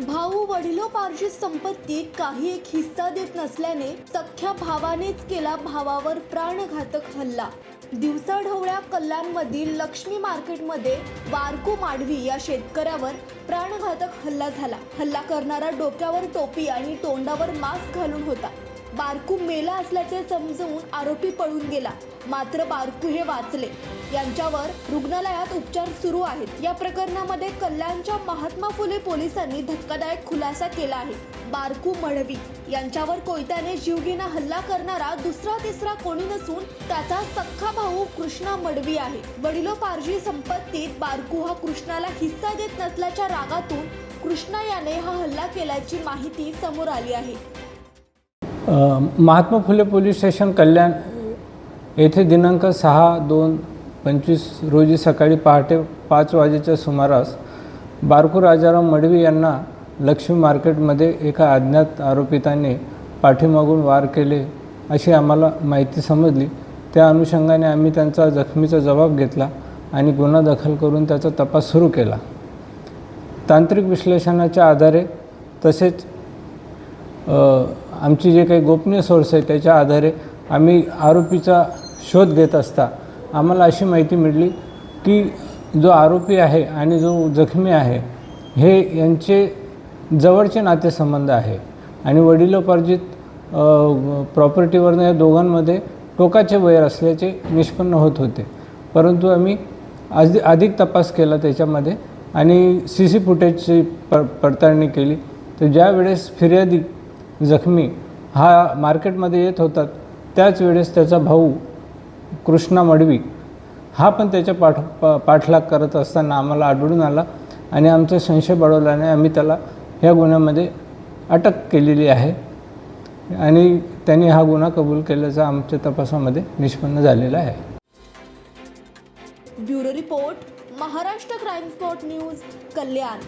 भाऊ वडिलोपार्जित संपत्तीत काही एक हिस्सा देत नसल्याने सख्ख्या भावानेच केला भावावर प्राणघातक हल्ला. दिवसाढवळ्या कल्याणमधील लक्ष्मी मार्केटमध्ये बारकू माडवी या शेतकऱ्यावर प्राणघातक हल्ला झाला. हल्ला करणारा डोक्यावर टोपी आणि तोंडावर मास्क घालून होता. बारकू मेला असल्याचे समजवून आरोपी पळून गेला. मात्र बारकू हे वाचले. यांच्यावर रुग्णालयात उपचार सुरू आहेत. या प्रकरणामध्ये कल्याणच्या महात्मा फुले पोलिसांनी धक्कादायक खुलासा केला आहे. बारकू मडवी यांच्यावर कोयत्याने जीवघेणा हल्ला करणारा दुसरा तिसरा कोणी नसून त्याचा सख्खा भाऊ कृष्णा मडवी आहे. वडिलोपार्जी संपत्तीत बारकू हा कृष्णाला हिस्सा देत नसल्याच्या रागातून कृष्णा याने हा हल्ला केल्याची माहिती समोर आली आहे. महात्मा फुले पोलीस स्टेशन कल्याण येथे दिनांक सहा दोन पंचवीस रोजी सकाळी पहाटे पाच वाजेच्या सुमारास बारकू राजाराम मडवी यांना लक्ष्मी मार्केटमध्ये एका अज्ञात आरोपितांनी पाठीमागून वार केले अशी आम्हाला माहिती समजली. त्या अनुषंगाने आम्ही त्यांचा जखमीचा जबाब घेतला आणि गुन्हा दाखल करून त्याचा तपास सुरू केला. तांत्रिक विश्लेषणाच्या आधारे तसेच आमची जे काही गोपनीय सोर्स आहे त्याच्या आधारे आम्ही आरोपीचा शोध घेत असता आम्हाला अशी माहिती मिळली की जो आरोपी आहे आणि जो जखमी आहे हे यांचे जवळचे नातेसंबंध आहे. आणि वडिलोपार्जित प्रॉपर्टीवरनं या दोघांमध्ये टोकाचे वैर असल्याचे निष्पन्न होत होते. परंतु आम्ही अधि अधिक तपास केला त्याच्यामध्ये आणि सी सी फुटेजची प पडताळणी केली. तर ज्यावेळेस फिर्यादी जखमी हा मार्केटमध्ये येत होता. त्याच वेळेस त्याचा भाऊ कृष्णा मडवी हा पण त्याच्या पाठ पा पाठलाग करत असताना आम्हाला आढळून आला आणि आमचा संशय बळवल्याने आम्ही त्याला ह्या गुन्ह्यामध्ये अटक केलेली आहे आणि त्यांनी हा गुन्हा कबूल केल्याचा आमच्या तपासामध्ये निष्पन्न झालेला आहे. Bureau report Maharashtra crime spot news Kalyan.